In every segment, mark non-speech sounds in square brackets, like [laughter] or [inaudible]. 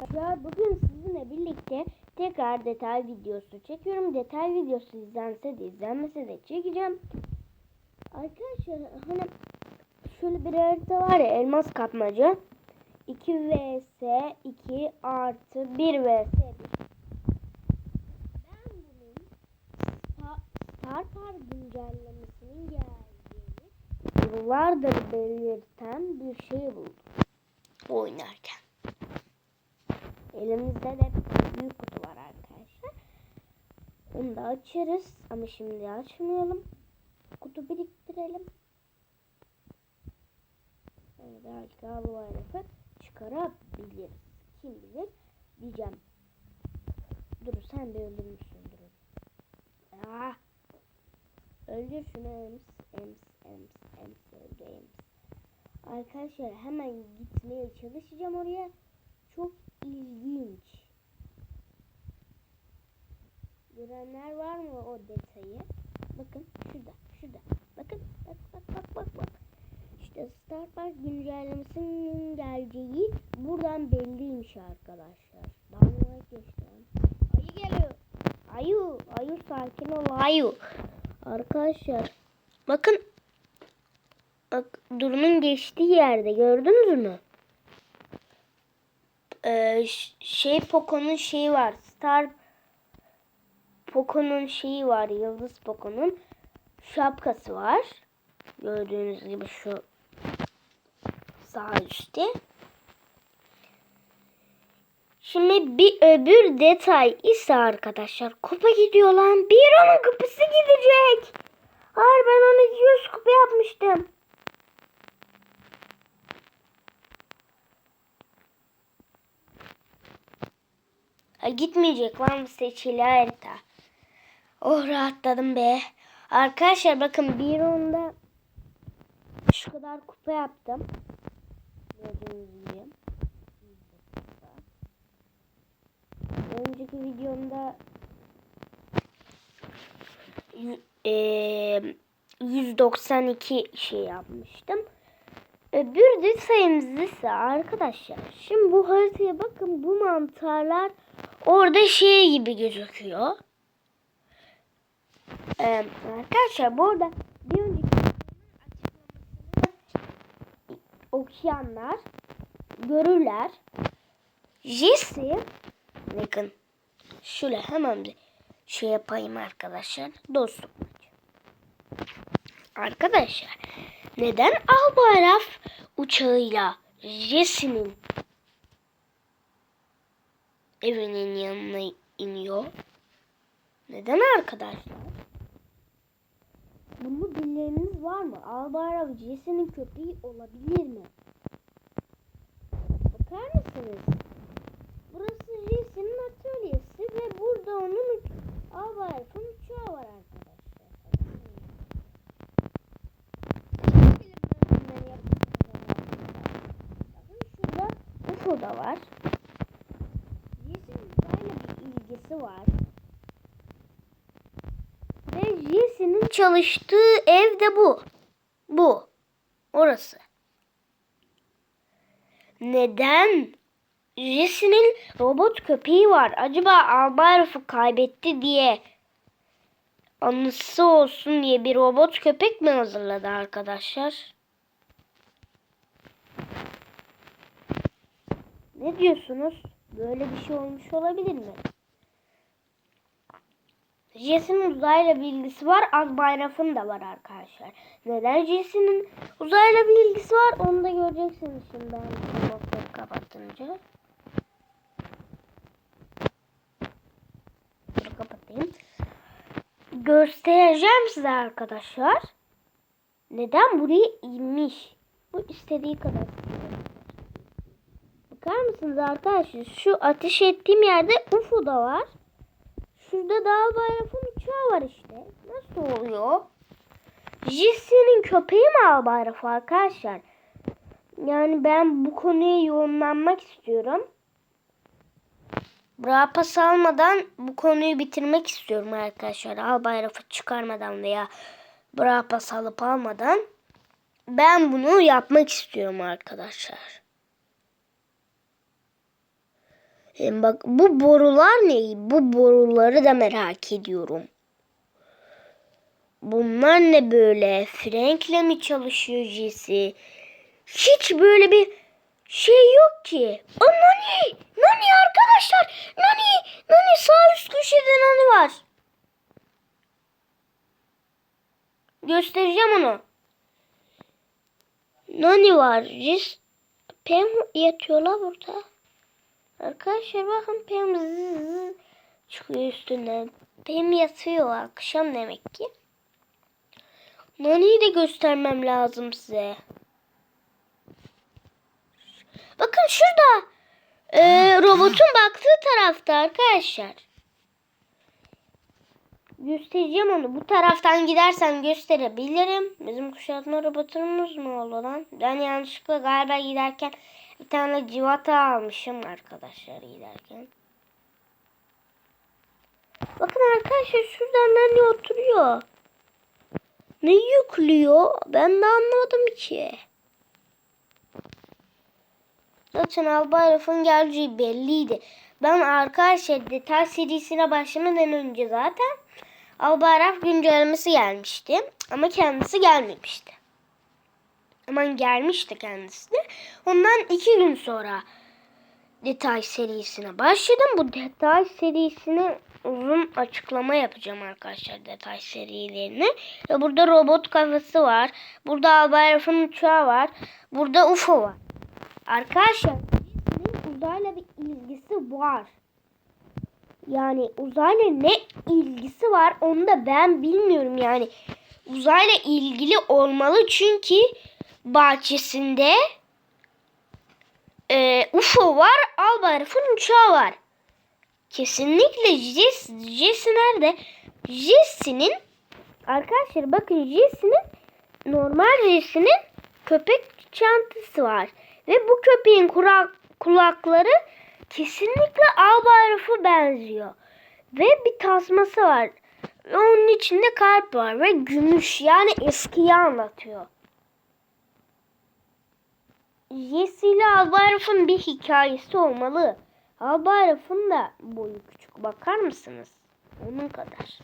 arkadaşlar bugün sizinle birlikte tekrar detay videosu çekiyorum. Detay videosu izlense de izlenmese de çekeceğim. Arkadaşlar hani şöyle bir harita var ya elmas kapmaca. 2 vs 2 artı 1 vs 1. Ben bunun Star, Star güncellemesinin geldiğini yıllardır belirten bir şey buldum oynarken. Elimizde de büyük kutu var arkadaşlar. Onu da açarız ama şimdi açmayalım. Kutu biriktirelim. Yani belki bu bayrakı çıkarabiliriz. Kim bilir diyeceğim. Dur sen de öldürmüşsündür. Ah. Öldür şunu ems ems ems ems öldü ems. Arkadaşlar hemen gitmeye çalışacağım oraya. Çok ilginç. Görenler var mı o detayı? Bakın şurada, şurada. Bakın, bak, bak, bak, bak, bak. İşte Star Park güncellemesinin geleceği buradan belliymiş arkadaşlar. Dynamite geçti. Ayı geliyor. Ayu, ayu sakin ol ayu. Arkadaşlar bakın Bak Duru'nun geçtiği yerde gördünüz mü? Ee, şey Poco'nun şeyi var. Star Poco'nun şeyi var. Yıldız Poco'nun şapkası var. Gördüğünüz gibi şu sağ üstte. Şimdi bir öbür detay ise arkadaşlar kupa gidiyor lan. Bir onun kupası gidecek. Hayır ben onu 200 kupa yapmıştım. Ha, gitmeyecek lan seçili harita. Oh rahatladım be. Arkadaşlar bakın bir onda şu kadar kupa yaptım. Gördüğünüz gibi. Önceki videomda e, 192 şey yapmıştım. Öbür de sayımız ise arkadaşlar. Şimdi bu haritaya bakın bu mantarlar orada şey gibi gözüküyor. Ee, arkadaşlar bu arada bir önceki okuyanlar görürler. Jesse bakın şöyle hemen bir şey yapayım arkadaşlar. Dostum. Arkadaşlar neden Albayrak uçağıyla Jesse'nin evinin yanına iniyor? Neden arkadaşlar? Bunu bileniniz var mı? Albayrak Jesse'nin köpeği olabilir mi? Bakar mısınız? Burası Jesse'nin atölyesi ve burada onun Albayrak'ın uçağı var arkadaşlar. Şurada UFO da var. Jesse'nin uzayla bir ilgisi var. Ve Jesse'nin çalıştığı ev de bu. Bu. Orası. Neden? Jesse'nin robot köpeği var. Acaba Albayrak'ı kaybetti diye anısı olsun diye bir robot köpek mi hazırladı arkadaşlar? Ne diyorsunuz? Böyle bir şey olmuş olabilir mi? Jesse'nin uzayla bilgisi var. Akbayrak'ın da var arkadaşlar. Neden Jesse'nin uzayla bilgisi var? Onu da göreceksiniz şimdi ben notları kapatınca. Dur kapatayım. Göstereceğim size arkadaşlar. Neden buraya inmiş? Bu istediği kadar. Bakar mısınız arkadaşlar? Şu ateş ettiğim yerde UFO da var. Şurada dağ bayrağın uçağı var işte. Nasıl oluyor? Jesse'nin köpeği mi Albayrak arkadaşlar? Yani ben bu konuya yoğunlanmak istiyorum. Rapa salmadan bu konuyu bitirmek istiyorum arkadaşlar. Albayrak'ı çıkarmadan veya Brapa salıp almadan ben bunu yapmak istiyorum arkadaşlar. Hem bak bu borular ne? Bu boruları da merak ediyorum. Bunlar ne böyle? Frank'le mi çalışıyor Jesse? Hiç böyle bir şey yok ki. Aa, Nani! Nani arkadaşlar! Nani! Nani sağ üst köşede Nani var. Göstereceğim onu. Nani var. Jess Pem yatıyor la burada. Arkadaşlar bakın Pem zzz çıkıyor üstünden. Pem yatıyor akşam demek ki. Nani'yi de göstermem lazım size. Bakın şurada. Ee, robotun baktığı tarafta arkadaşlar. Göstereceğim onu. Bu taraftan gidersem gösterebilirim. Bizim kuşatma robotumuz mu oldu lan? Ben yanlışlıkla galiba giderken bir tane civata almışım arkadaşlar giderken. Bakın arkadaşlar şuradan ne oturuyor. Ne yüklüyor? Ben de anlamadım ki. Zaten Albay Raf'ın geleceği belliydi. Ben arkadaşlar detay serisine başlamadan önce zaten Albay Raf güncellemesi gelmişti. Ama kendisi gelmemişti. Aman gelmişti kendisi de. Ondan iki gün sonra detay serisine başladım. Bu detay serisine uzun açıklama yapacağım arkadaşlar detay serilerini. Ve burada robot kafası var. Burada Albay Raf'ın uçağı var. Burada UFO var. Arkadaşlar Disney'in uzayla bir ilgisi var. Yani uzayla ne ilgisi var onu da ben bilmiyorum yani. Uzayla ilgili olmalı çünkü bahçesinde e, UFO var, Albayrak'ın uçağı var. Kesinlikle Jess, Jess nerede? Jesse'nin arkadaşlar bakın Jesse'nin normal Jesse'nin köpek çantası var. Ve bu köpeğin kurak, kulakları kesinlikle Albayrak'a benziyor. Ve bir tasması var. Ve onun içinde kalp var ve gümüş yani eskiyi anlatıyor. Jesse Albayrak'ın bir hikayesi olmalı. Albayrak'ın da boyu küçük. Bakar mısınız? Onun kadar.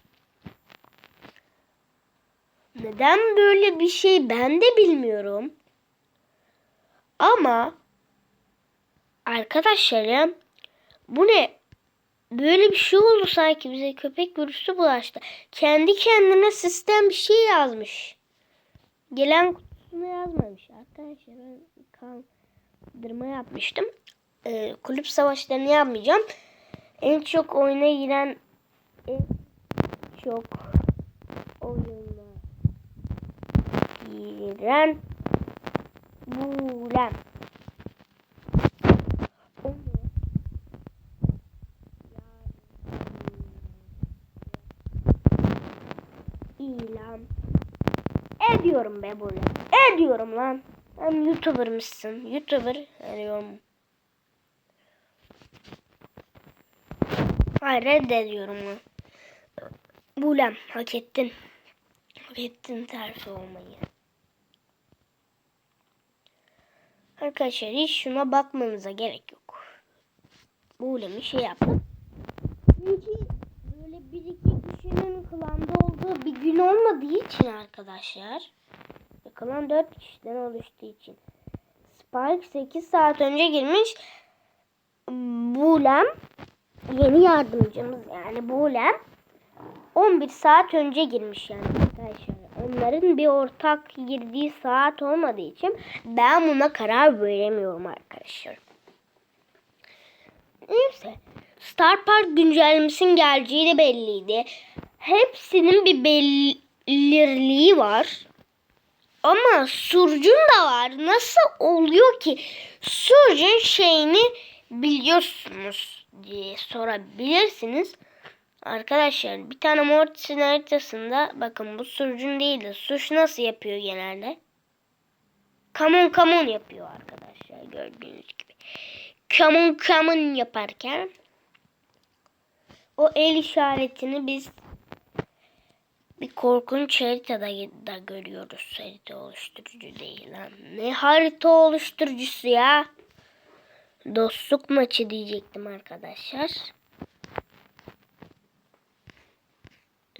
Neden böyle bir şey ben de bilmiyorum. Ama arkadaşlarım bu ne? Böyle bir şey oldu sanki bize köpek virüsü bulaştı. Kendi kendine sistem bir şey yazmış. Gelen kutusuna yazmamış. Arkadaşlar kaldırma yapmıştım. Ee, kulüp savaşlarını yapmayacağım. En çok oyuna giren en çok oyuna giren. Onu ilan ediyorum be böyle. Ediyorum lan. Hem YouTuber mısın? YouTuber ediyorum. Hayır reddediyorum lan. Bulem hak ettin. Hak ettin tersi olmayı. Arkadaşlar hiç şuna bakmanıza gerek yok. Bulemi şey yaptım. Çünkü böyle bir iki kişinin klanda olduğu bir gün olmadığı için arkadaşlar. Ve Klan 4 kişiden oluştuğu için. Spike 8 saat önce girmiş. Bulem yeni yardımcımız yani Bulem 11 saat önce girmiş yani arkadaşlar. Onların bir ortak girdiği saat olmadığı için ben buna karar veremiyorum arkadaşlar. Neyse. Star Park güncellemesinin geleceği de belliydi. Hepsinin bir belirliği var. Ama Surge'un da var. Nasıl oluyor ki? Surge'un şeyini biliyorsunuz diye sorabilirsiniz. Arkadaşlar bir tane Mortis'in haritasında bakın bu Surge'un değil de suç nasıl yapıyor genelde? Come on come on yapıyor arkadaşlar gördüğünüz gibi. Come on come on yaparken o el işaretini biz bir korkunç haritada da görüyoruz. Harita oluşturucu değil lan. Ne harita oluşturucusu ya? Dostluk maçı diyecektim arkadaşlar.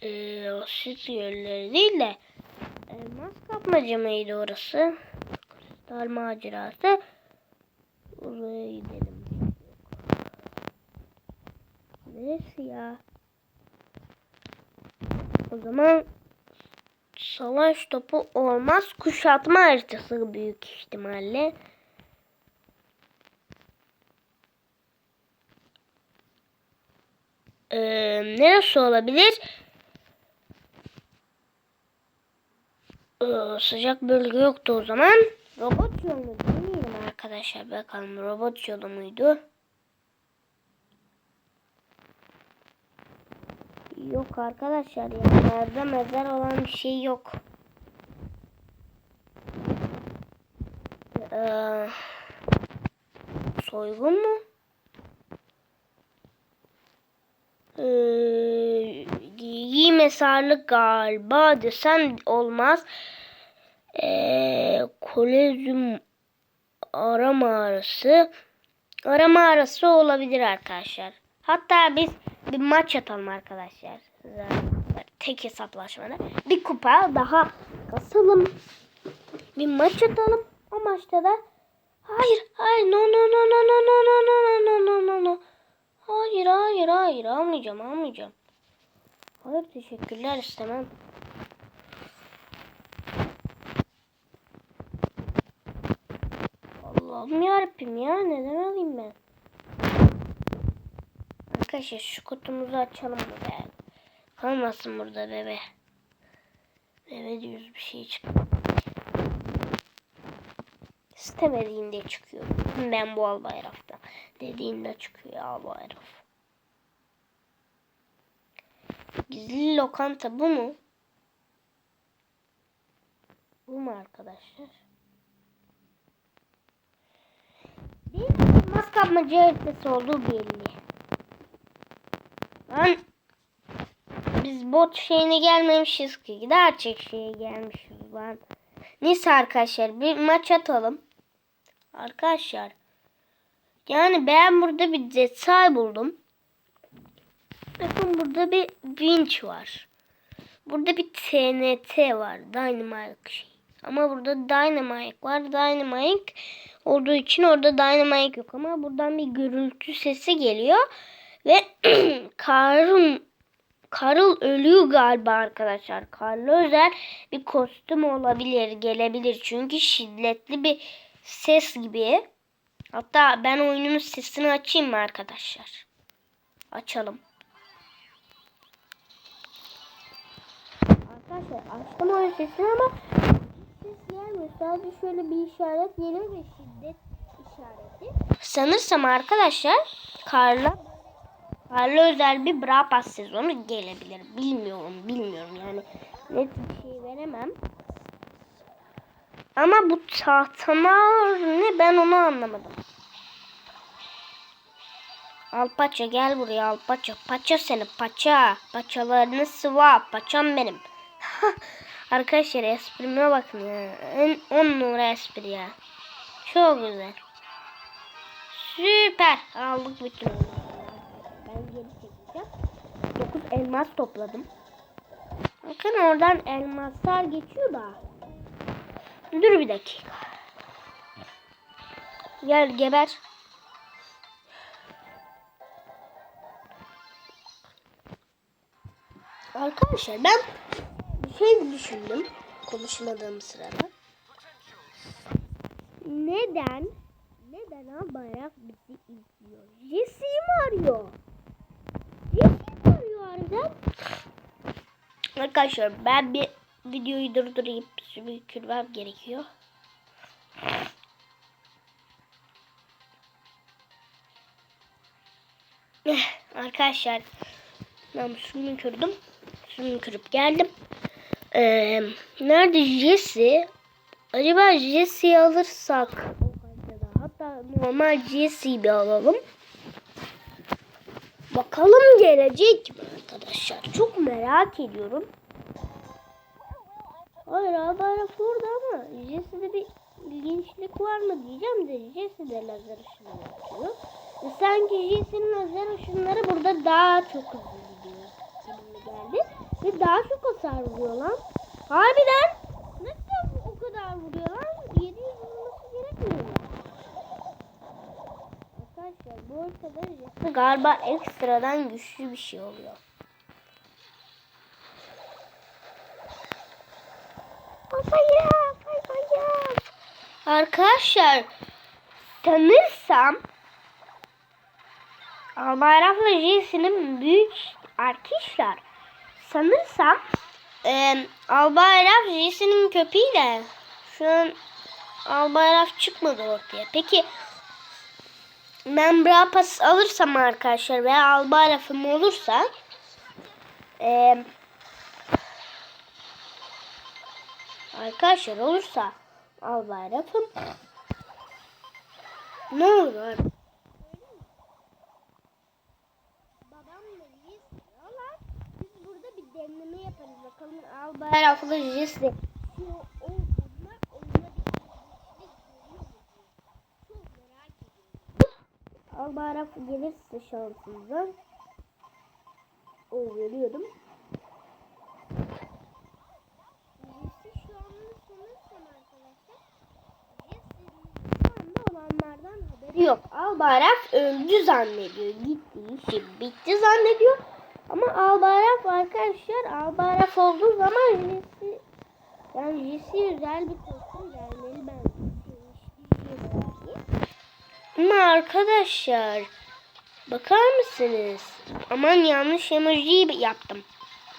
Ee, o süt yolları değil de elmas kapmaca mıydı orası? Kristal macerası. Oraya gidelim. Neresi ya? O zaman savaş topu olmaz. Kuşatma haritası büyük ihtimalle. Ee, neresi olabilir? Ee, sıcak bölge yoktu o zaman. Robot yolu deneyelim arkadaşlar. Bakalım robot yolu muydu? Yok arkadaşlar ya. Nerede mezar olan bir şey yok. Ee, soygun mu? Ee, iyi mesarlık galiba desem olmaz. Ee, kolezyum ara mağarası. Ara mağarası olabilir arkadaşlar. Hatta biz bir maç atalım arkadaşlar. Tek hesaplaşmada. Bir kupa daha kasalım. Bir maç atalım. O maçta da hayır hayır no no no no no no no no no no no no Hayır hayır hayır almayacağım almayacağım. Hayır teşekkürler istemem. Allah'ım yarabbim ya neden alayım ben? Arkadaşlar şu kutumuzu açalım mı be? Kalmasın burada bebe. Bebe diyoruz bir şey çık. İstemediğinde çıkıyor. Ben bu al bayrakta. Dediğinde çıkıyor al bayrak. Gizli lokanta bu mu? Bu mu arkadaşlar? Değil mi? Mas kapmaca haritası olduğu belli. Lan biz bot şeyine gelmemişiz ki. Gerçek şeye gelmişiz lan. Neyse arkadaşlar bir maç atalım. Arkadaşlar. Yani ben burada bir detay buldum. Bakın burada bir winch var. Burada bir TNT var. Dynamite şey. Ama burada Dynamite var. Dynamite olduğu için orada Dynamite yok. Ama buradan bir gürültü sesi geliyor. Ve [clears throat] Karl, Karl ölüyor galiba arkadaşlar. Karl özel bir kostüm olabilir. Gelebilir. Çünkü şiddetli bir ses gibi. Hatta ben oyunun sesini açayım mı arkadaşlar? Açalım. Arkadaşlar açtım oyun sesini ama ses gelmiyor. Sadece şöyle bir işaret geliyor ve şiddet işareti. Sanırsam arkadaşlar Karla Karla özel bir Brapas sezonu gelebilir. Bilmiyorum, bilmiyorum yani. Net bir şey veremem. Ama bu tahtalar ne ben onu anlamadım. Al paça gel buraya al paça. Paça seni paça. Paçalarını sıva. Paçam benim. [laughs] Arkadaşlar esprime bakın ya. En on numara espri ya. Çok güzel. Süper. Aldık bütün. Elmas topladım. Bakın oradan elmaslar geçiyor da. Dur bir dakika. Gel geber. Arkadaşlar ben bir şey düşündüm konuşmadığım sırada. Neden? Neden ha bayrak bizi izliyor? Jesse'yi mi arıyor? Harbiden? Arkadaşlar ben bir videoyu durdurayım. Sümükürmem gerekiyor. Eh, Arkadaşlar ben sümükürdüm. Sümükürüp geldim. Ee, nerede Jesse? Acaba Jesse'yi alırsak. Hatta normal Jesse'yi bir alalım. Bakalım gelecek mi arkadaşlar? Çok merak ediyorum. Hayır haber burada ama Jesse'de bir ilginçlik var mı diyeceğim de Jesse de lazer ışını gidiyor. Ve sanki Jesse'nin özel ışınları burada daha çok hızlı gidiyor. Gibime geldi. Ve daha çok hasar vuruyor lan. Harbiden. Nasıl o kadar vuruyor lan? 700 vurması gerekmiyor mu? Arkadaşlar bu ortada Jesse galiba ekstradan güçlü bir şey oluyor. Papaya, papaya. Arkadaşlar sanırsam Albayraf'la Jesse'nin büyük arkadaşlar sanırsam e, Albayraf Jesse'nin köpeğiyle şu an Albayraf çıkmadı ortaya. Peki ben Brapas alırsam arkadaşlar veya Albayraf'ım olursa e, arkadaşlar olursa Albayraf'ım ne olur? Babamla Jesse diyorlar. Biz burada bir demleme yaparız. Bakalım bir Çok merak ediyorum. Albayraf gelirse şansınıza. O veriyorum. Jesse şu anda sanırsam arkadaşlar. Jesse'nin şu anda olanlardan haberi yok. Albayraf öldü zannediyor. Gitti işi bitti zannediyor. Ama Albayraf arkadaşlar Albayraf olduğu zaman Jesse yani Jesse özel bir kostüm gelmeli ben. Ama arkadaşlar bakar mısınız? Aman yanlış emoji yaptım.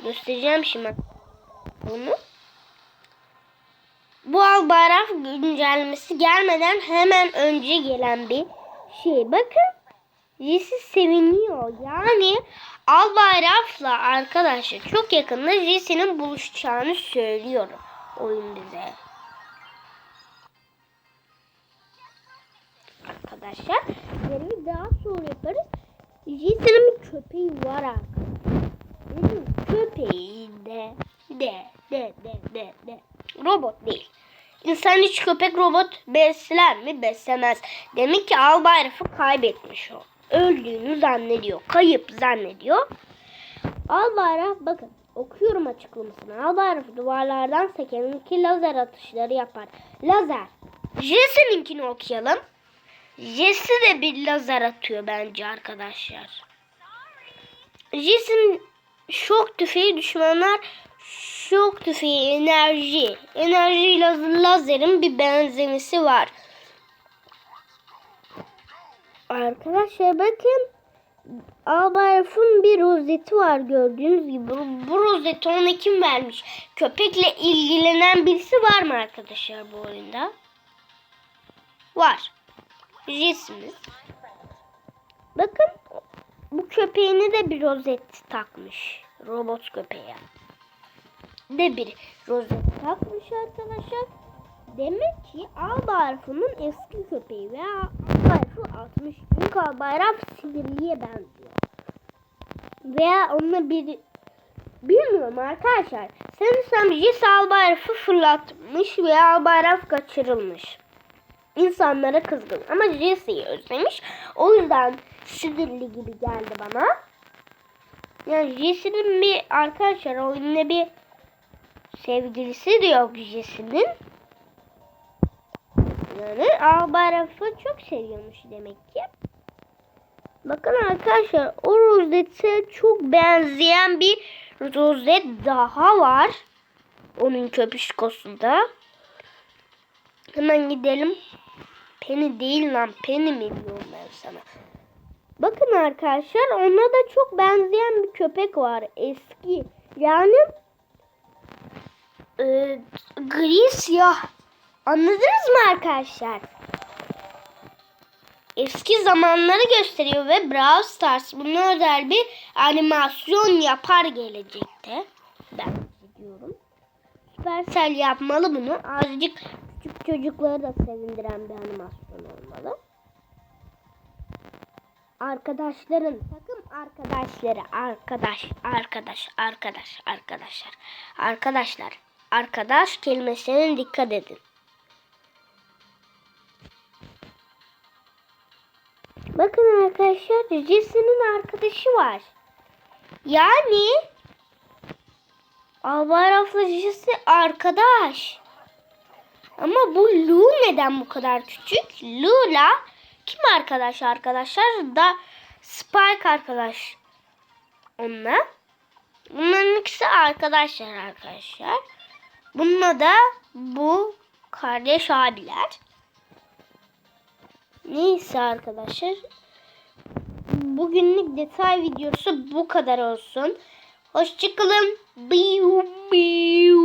Göstereceğim şimdi bunu. Bu Albayraf güncellemesi gelmeden hemen önce gelen bir şey. Bakın Jesse seviniyor. Yani Albayraf'la arkadaşlar çok yakında Jesse'nin buluşacağını söylüyor oyun bize. Arkadaşlar görevi daha sonra yaparız. Jesse'nin bir köpeği var arkadaşlar. Benim köpeği de de de de de de robot değil. İnsan hiç köpek robot besler mi? Beslemez. Demek ki Albayraf'ı kaybetmiş o. Öldüğünü zannediyor. Kayıp zannediyor. Albayraf bakın okuyorum açıklamasını. Albayraf duvarlardan seken iki lazer atışları yapar. Lazer. Jesse'ninkini okuyalım. Jesse de bir lazer atıyor bence arkadaşlar. Jesse'nin şok tüfeği düşmanlar şok tüfeği enerji. Enerji laz- lazerin bir benzemesi var. Arkadaşlar bakın Albayraf'ın bir rozeti var gördüğünüz gibi. Bu, rozeti ona kim vermiş? Köpekle ilgilenen birisi var mı arkadaşlar bu oyunda? Var. Jesse'miz. Bakın bu köpeğine de bir rozet takmış. Robot köpeğe. De bir rozet takmış arkadaşlar. Demek ki Albayraf'ın eski köpeği veya Albayraf'ı atmış. Çünkü Albayraf sinirliye benziyor. Veya onunla bir bilmiyorum arkadaşlar. Sanırsam Jesse Albayraf'ı fırlatmış ve Albayraf kaçırılmış. İnsanlara kızgın ama Jesse'yi özlemiş. O yüzden sinirli gibi geldi bana. Yani Jesse'nin bir arkadaşlar oyunda bir sevgilisi de yok Jesse'nin. Yani Albayraf'ı çok seviyormuş demek ki. Bakın arkadaşlar o rozete çok benzeyen bir rozet daha var. Onun köpüşkosunda. Hemen gidelim. Penny değil lan. Penny mi diyorum ben sana. Bakın arkadaşlar ona da çok benzeyen bir köpek var. Eski. Yani e, gri siyah. Anladınız mı arkadaşlar? Eski zamanları gösteriyor ve Brawl Stars buna özel bir animasyon yapar gelecekte. Ben diyorum. Supercell yapmalı bunu. Azıcık küçük çocukları da sevindiren bir animasyon olmalı. Arkadaşların takım arkadaşları arkadaş arkadaş arkadaş arkadaşlar arkadaşlar arkadaş kelimesine dikkat edin. Bakın arkadaşlar Jesse'nin arkadaşı var. Yani Alvaraf'la Jesse arkadaş. Ama bu Lu neden bu kadar küçük? Lu'la kim arkadaş arkadaşlar? Da Spike arkadaş. Onunla. Bunların ikisi arkadaşlar arkadaşlar. Bununla da bu kardeş abiler. Neyse arkadaşlar. Bugünlük detay videosu bu kadar olsun. Hoşçakalın. Biu biu.